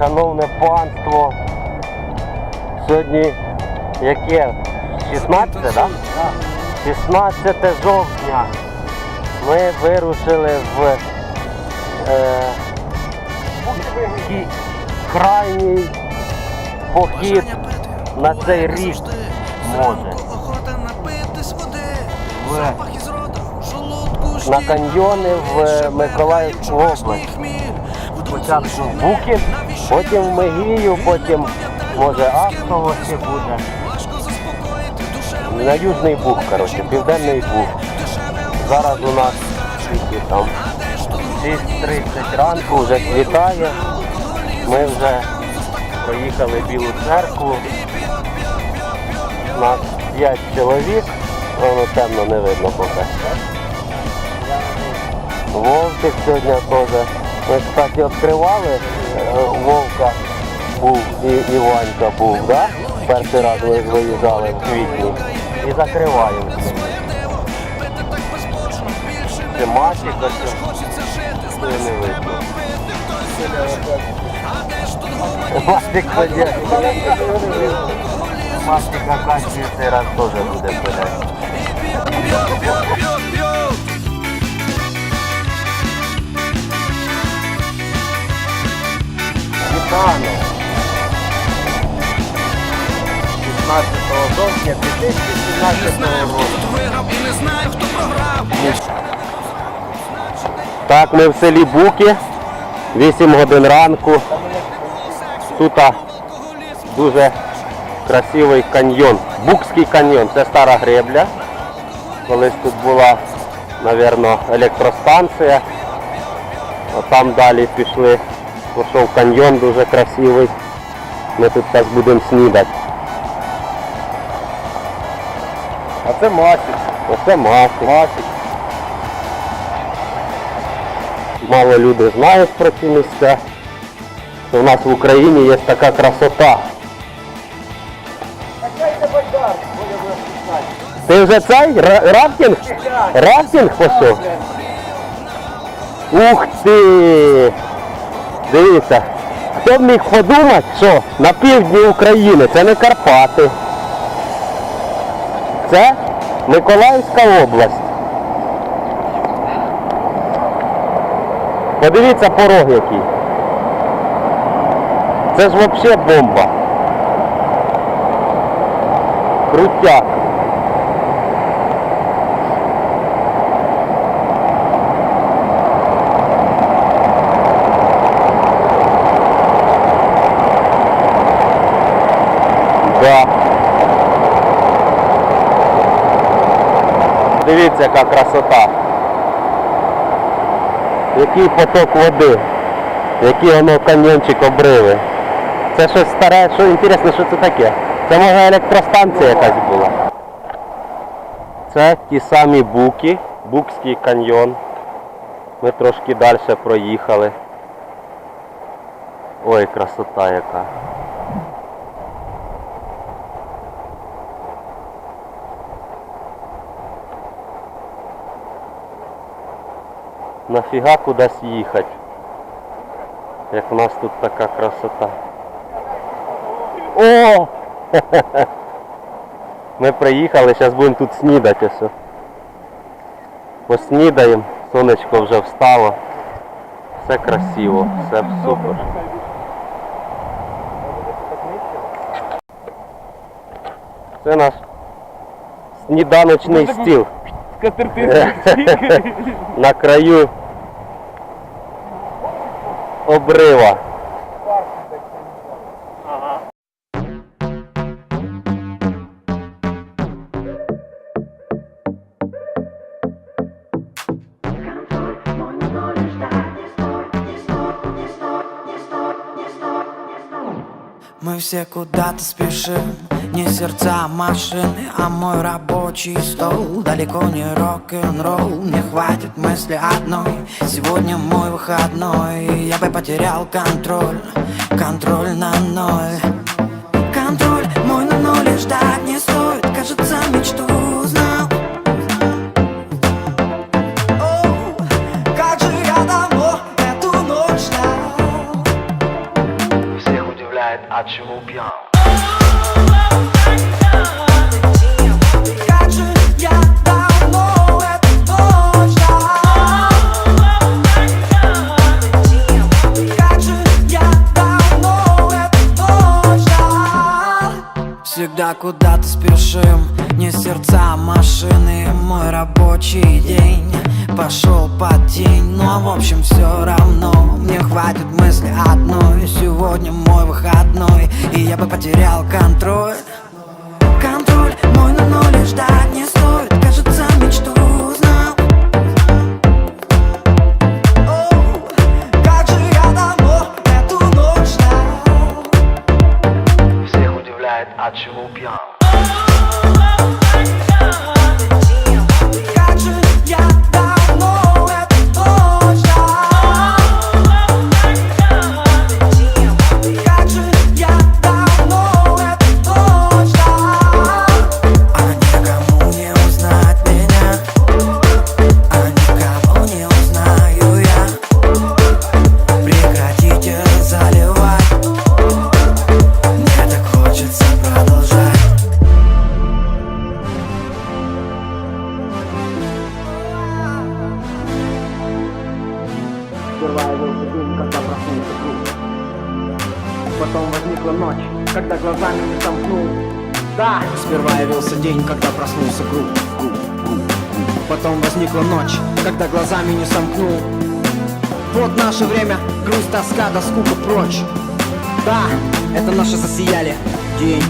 шановне панство. Сьогодні яке? 16, так? Да? 16 жовтня. Ми вирушили в е, крайній похід на цей рік може. В, на каньйони в Миколаївську область. Спочатку в Буки, потім в Мегію, потім може Ахтово ще буде. На Южний Буг, коротше, Південний Буг. Зараз у нас скільки там 6.30 ранку, вже світає. Ми вже проїхали Білу церкву. У Нас 5 чоловік, воно темно не видно поки. Вовчик сьогодні теж. Ми, кстати, відкривали е, Вовка був і Іванька був, да? Перший раз ви виїжджали в квітні. І закриваємо. Це Масік, ось це не видно. Масик ходять. Масик акації цей раз теж буде пилять. Вітано. 16 жовтня 2017 року. Так, ми в селі Буки, 8 годин ранку. Тут дуже красивий каньйон. Букський каньйон, це стара гребля. Колись тут була, мабуть, електростанція. А там далі пішли, пішов каньйон дуже красивий. Ми тут зараз будемо снідати. А це Масік. Оце Масик. Масик. Мало люди знають про ці місця. Що у нас в Україні є така красота. Ти вже цей? Ра- Рафтинг? Рафтинг пішов? Ух ти! Дивіться, хто б міг подумати, що на півдні України це не Карпати. Це Миколаївська область. Подивіться порог який. Це ж взагалі бомба. Крутяк. Да. Дивіться, яка красота. Який поток води, який воно каньйончик обриви. Це щось старе, що інтересно, що це таке? Це може електростанція якась була. Це ті самі буки, Букський каньйон. Ми трошки далі проїхали. Ой, красота яка. Нафіга кудись їхати? Як в нас тут така красота. О! Ми приїхали, зараз будемо тут снідати все. Поснідаємо, сонечко вже встало. Все красиво, все супер. Це наш сніданочний стіл. На краю обрива. Мы все куда-то спешим Не сердца машины, а мой рабочий стол Далеко не рок-н-ролл, мне хватит мысли одной. Сегодня мой выходной, я бы потерял контроль. Контроль на ноль. Контроль мой на ноль, ждать не стоит. Кажется, мечту узнал. О, как же Куда-то спешим, не сердца, а машины. Мой рабочий день пошел под тень. Но в общем все равно. Мне хватит мысли одной. Сегодня мой выходной, и я бы потерял Контроль Сперва явился день, когда проснулся круг. Потом возникла ночь, когда глазами не сомкнул. Да, сперва явился день, когда проснулся круг. Потом возникла ночь, когда глазами не сомкнул. Вот наше время, грусть, тоска, да скука прочь. Да, это наши засияли. День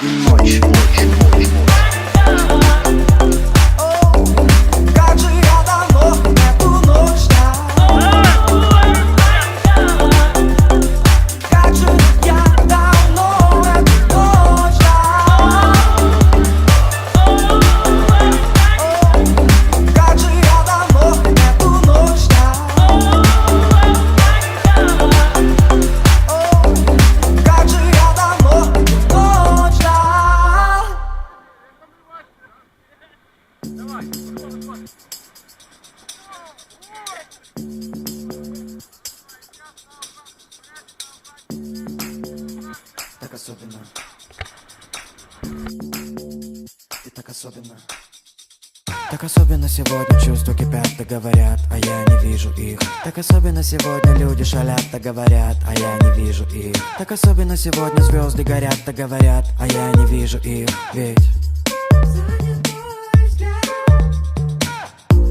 и ночь. Как Особенно сегодня звезды горят, да говорят, а я не вижу их Ведь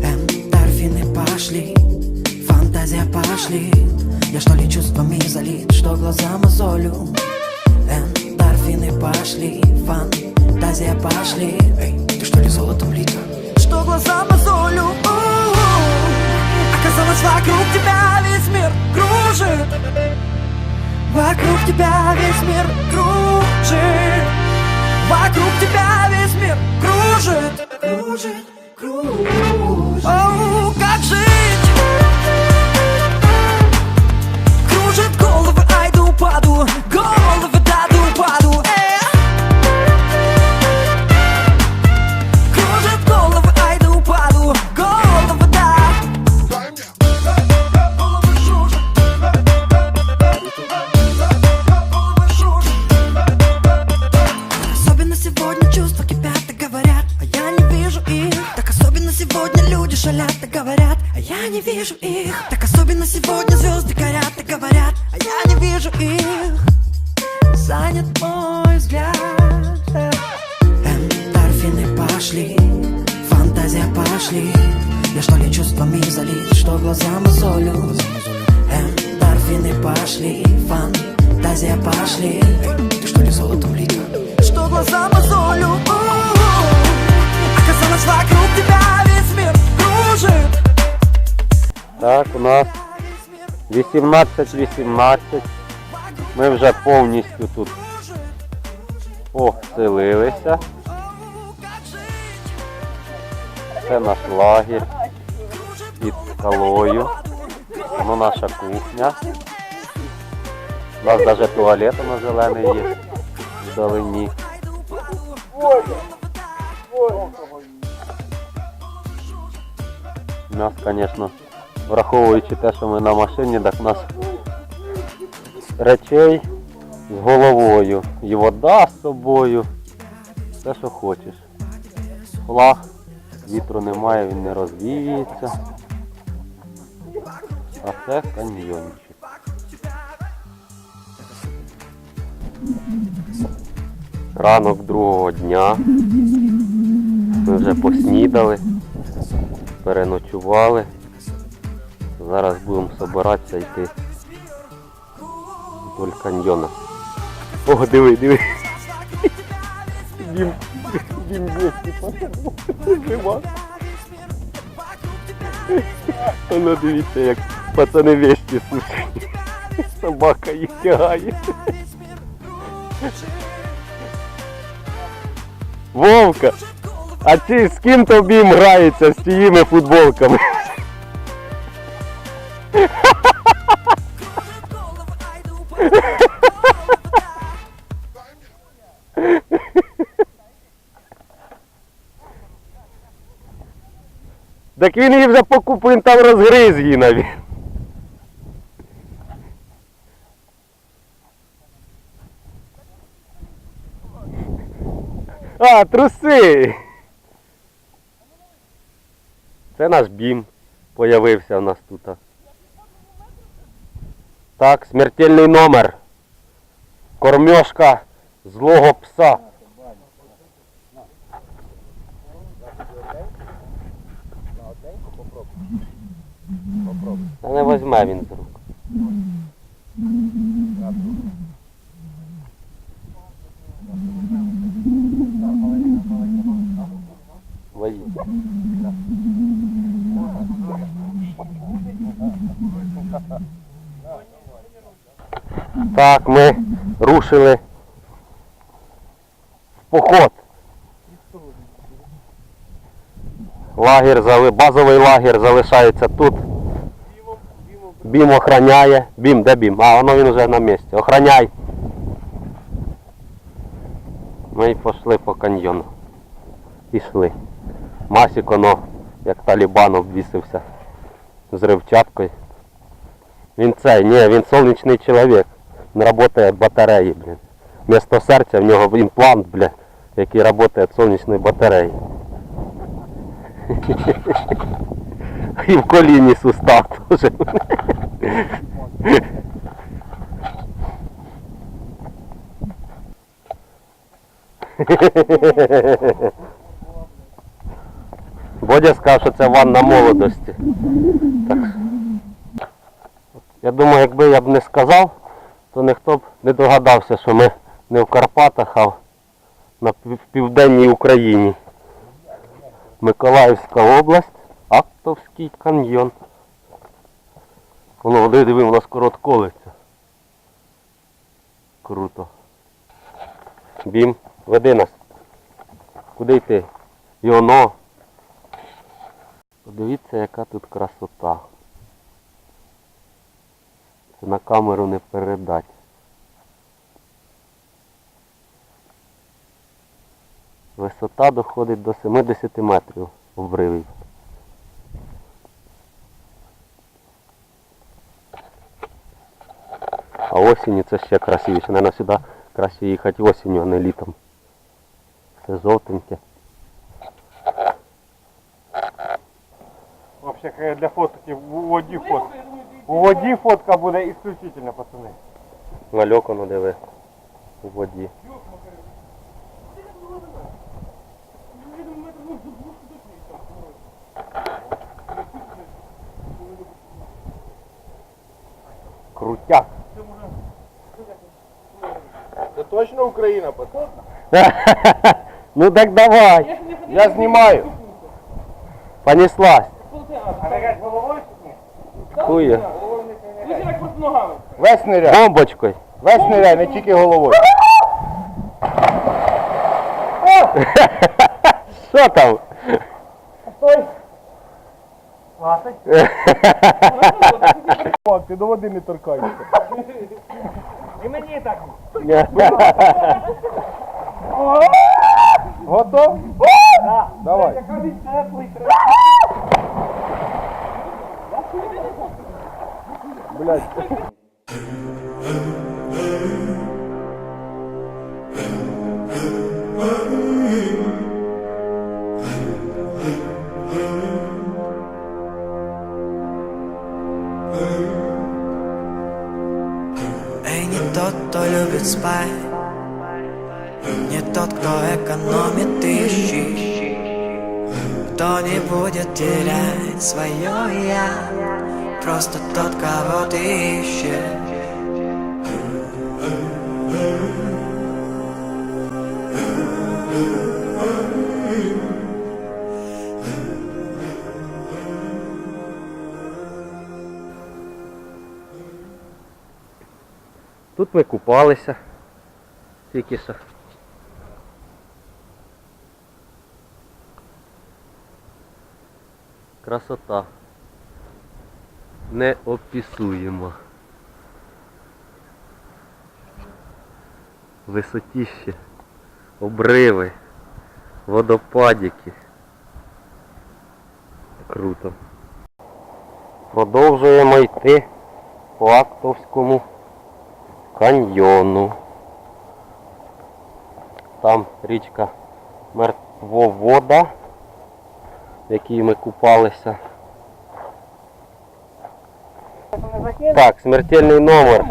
Эндорфины пошли, фантазия пошли Я что ли чувствами залит, что глаза мозолю Эндорфины пошли, фантазия пошли Эй, ты что ли золотом лита? Что глаза мозолю. Оказалось вокруг тебя весь мир кружит Вокруг тебя весь мир кружит Вокруг тебя весь мир кружит Кружит, кружит Оу, как жить? Вижу их. Так особенно сегодня 18-18. Ми вже повністю тут поселилися. Це наш лагерь під скалою. Воно наша кухня. У нас навіть туалет на зелений є вдалині. У нас, звісно, враховуючи те, що ми на машині, так у нас речей з головою. І вода з собою. Все, що хочеш. Флаг, вітру немає, він не розвіється. А це каньйончик. Ранок другого дня. Ми вже поснідали, переночували. Зараз будемо збиратися йти вдоль каньйона. О, диви, диви. Дім, дім вещи Жива. Воно дивіться, як пацани вещи сушать. Собака їх тягає. Вовка! А ти з ким тобі грається з тіїми футболками? Так він її вже покупив, там розгриз її навіть. А, труси! Це наш бім появився в нас тут. Так, смертельний номер. Кормежка злого пса. Та не возьме він з рук. Так, ми рушили в поход. Лагер, базовий лагер залишається тут. Бім охраняє. Бім, де бім? А, воно він вже на місці. Охраняй. Ми й пішли по каньйону. Пішли. Масік воно, як талібан обвісився з ривчаткою. Він цей, ні, він сонячний чоловік. Він працює батареї, блін. Вместо серця в нього імплант, бля, який працює сонячної батареї. І в коліні сустав теж. Бодя сказав, що це ванна молодості. Так. Я думаю, якби я б не сказав, то ніхто б не догадався, що ми не в Карпатах, а на південній Україні. Миколаївська область, Актовський каньйон. Воно, диви, диви, у нас коротколиця. Круто. Бім, веди нас. Куди йти? Йоно. Подивіться, яка тут красота. На камеру не передать. Висота доходить до 70 метрів обривів. А осінню це ще красивіше. Наверно, сюди краще їхати осінню, а не літом. Все жовтеньке. Вообще для фотки в воді фотка. У воді фотка буде ісключительно, пацани. Мальок воно диви у воді. Крутяк. Це точно Україна, пацан? ну так давай. Я знімаю. Понеслась. А нырять головою чи ні? Хуя. Весь ниряй. Бомбочкою. Весь ниряй, не тільки головою. Що там? Чувак, ти до води не торкайся. Готов? Давай. Блять. Не тот, кто экономит и Кто не будет терять свое я Просто тот, кого ты ищешь Тут ми купалися тільки що. Красота. Неописуємо. Висотіще, обриви, водопадики. Круто. Продовжуємо йти по Актовському каньйону. Там річка Мертвовода, в якій ми купалися. Так, смертельний номер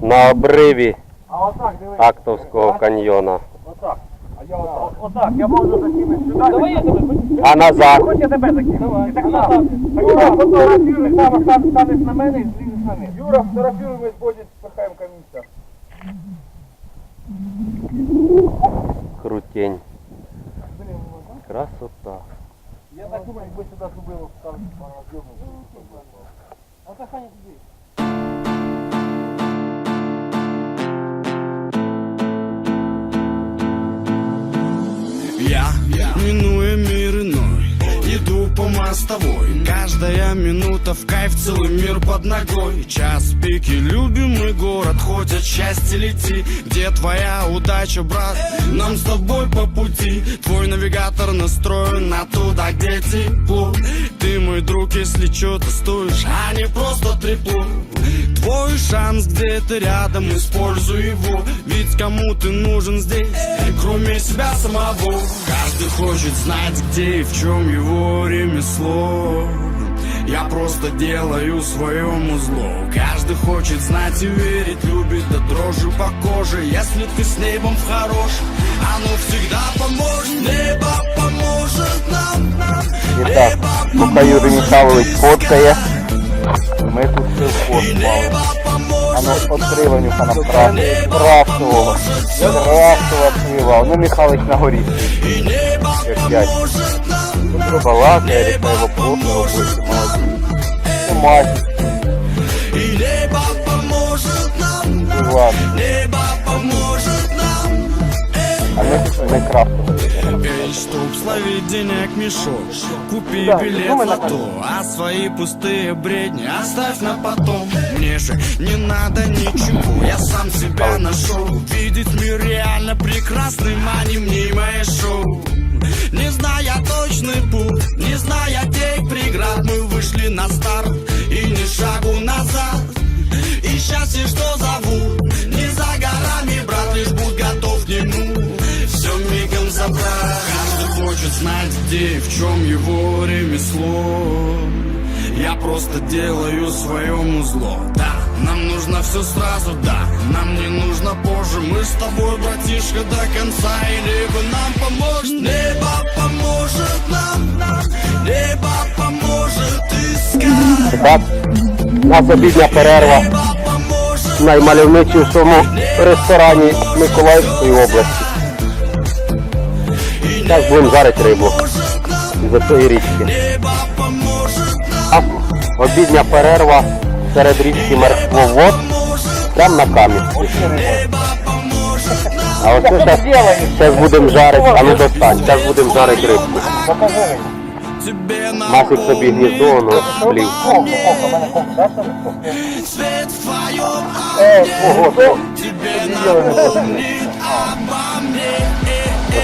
на обриві А отак, диви. Актовського каньйона. Отак. А я отак. Отак, я можу закинути сюди. Давай я тебе. А назад. Хоч я тебе закину. Давай. Так назад. Юра, фотографіруй, сам сам станеш на мене і злізеш на них. Юра, фотографіруй, ми сьогодні спихаємо камінця. Крутень. Блін, ну, так. Красота. Я так думаю, якби сюди зубило, там розйомно. А це туди. Я, иду по мостовой. Каждая минута в кайф, целый мир под ногой. Час пики, любимый город, хоть от счастья лети. Где твоя удача, брат? Нам с тобой по пути. Твой навигатор настроен на туда, где тепло. Ты мой друг, если что-то стоишь, а не просто трепло Твой шанс где-то рядом, используй его Ведь кому ты нужен здесь, кроме себя самого Каждый хочет знать, где и в чем его ремесло я просто делаю своему зло Каждый хочет знать и верить, любит до дрожи по коже Если ты с небом в хорош, оно всегда поможет Небо поможет нам, нам І так, поки Юрій Михайлович фоткає. Ми тут все вход відкрива Нюха насправді крафтового. Крафтова пива. Ну Михайлович на горі. Як дядь. Тут балакає, рішає вопроси робити. Молодці. Мать. Небо поможет нам, Небо поможет А. Эй, чтоб словить денег мешок. Купи Да, билет думай в лото А свои пустые бредни оставь на потом. Мне же не надо ничего Я сам себя нашел. Видеть мир реально прекрасным А не мнимое шоу. Не зная точный путь Не зная тех преград Мы вышли на старт. И ни шагу назад. И счастье, что зовут забрать Каждый хочет знать, где и в чем его ремесло. Я просто делаю своему зло Да, нам нужно все сразу, да. Нам не нужно позже. Мы с тобой, братишка, до конца. И небо нам поможет Небо поможет нам, Небо поможет искать. Нас обідня перерва наймальовничішому ресторані Миколаївської області. Зараз будемо жарити рибу з цієї річки. Обідня перерва серед річки Мертвовод, прямо на нам А ось зараз, зараз будемо жарити, а ну достань, зараз будемо жарити рибку. Масик собі гніздо, воно плів. Е, ого, Тебе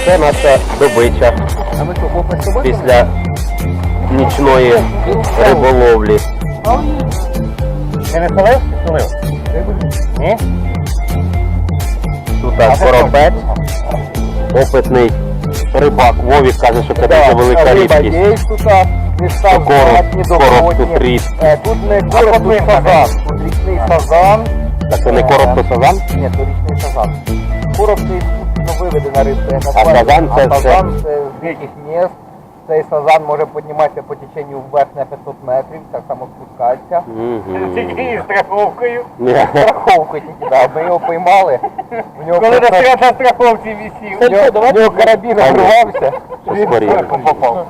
Оце наша добича після нічної риболовлі. Ти не солив? Солив. Ні? Тут коропець, опитний рибак Вовік каже, що це дуже велика рідкість. Міста Короб, тут. Е, Тут не короб, тут сазан. Тут річний сазан. Так це не короб, то сазан? Ні, то річний сазан. Короб це іскусственно виведена риба, яка А сазан це- а сазан це з диких міст. Цей сазан може підніматися по теченню вверх на 500 метрів, так само спускатися. Тільки із страховкою. Страховкою тільки, да. Ми його поймали. У нього Коли на просто- на страховці висів. у нього, у нього карабін обривався. Він зверху попав.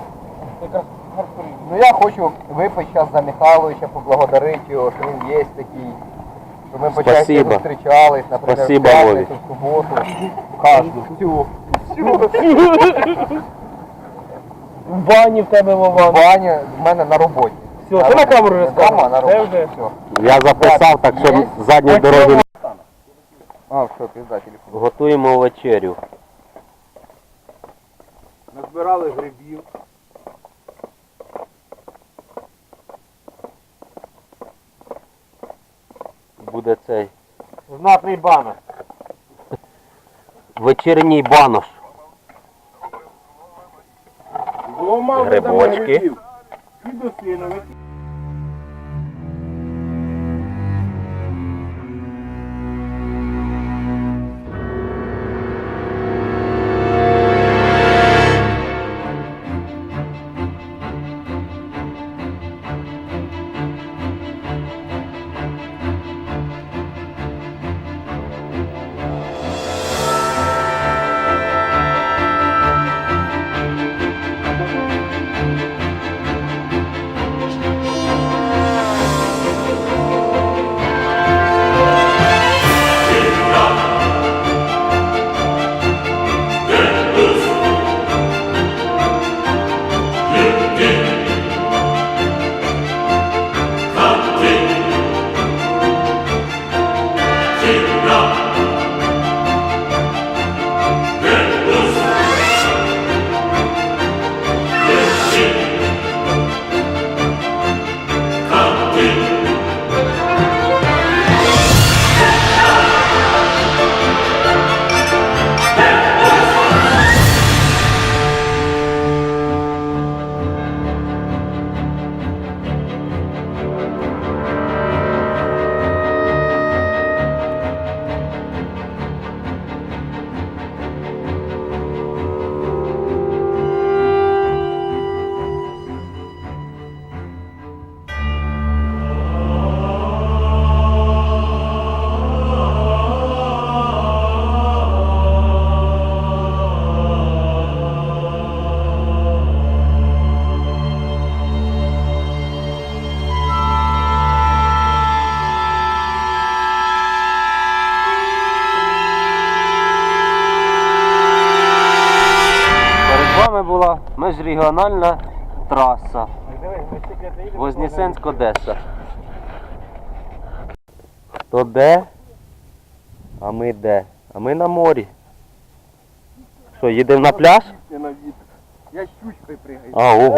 Ну я хочу випити зараз за Михайловича, поблагодарити його, що він є такий. Що ми по часті Спасибо. зустрічались, наприклад, Спасибо, в Вові. п'ятницю, в суботу, кожну, всю. В бані в тебе Вован. Ваня в мене на роботі. Все, ти на камеру Не розказуй. дома, на Це роботі. вже. Все. Я записав, так що задньої дороги не А, все, пізда, телефон. готуємо вечерю. Назбирали грибів. Буде цей Знатний банок. вечірній банош. Грибочки. Перед вами була межрегіональна траса Вознесенськ-Одеса. Хто де? А ми де? А ми на морі. Що, їдемо на пляж? Я щучкою пригаю. А, ого.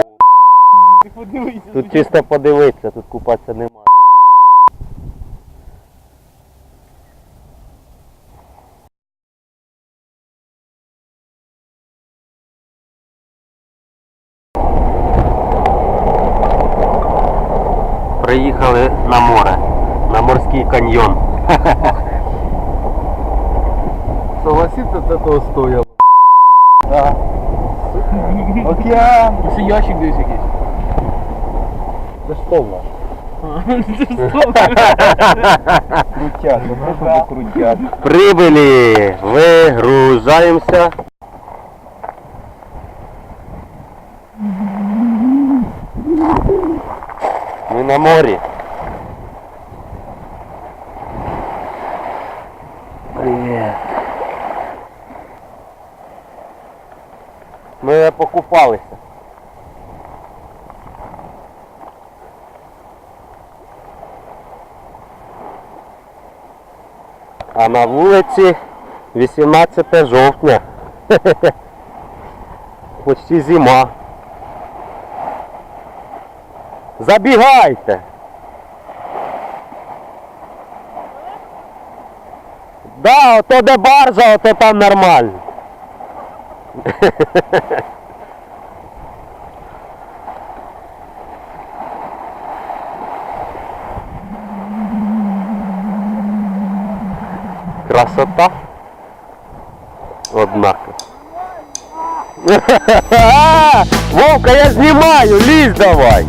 Тут чисто подивитися, тут купатися нема. Приїхали на море, на морський каньйон. Согласиться, це того стояло. Да. Океан. Це ящик десь якийсь. Це стол наш. Крутяк, добре, щоб крутяк. Прибыли! Вигружаємося. Ми на морі. Привіт. Ми покупалися. А на вулиці 18 жовтня. Почти зима. Забігайте. Да, ото де баржа, ото там нормально. Красота. Однако. Вовка, я знімаю, лізь давай.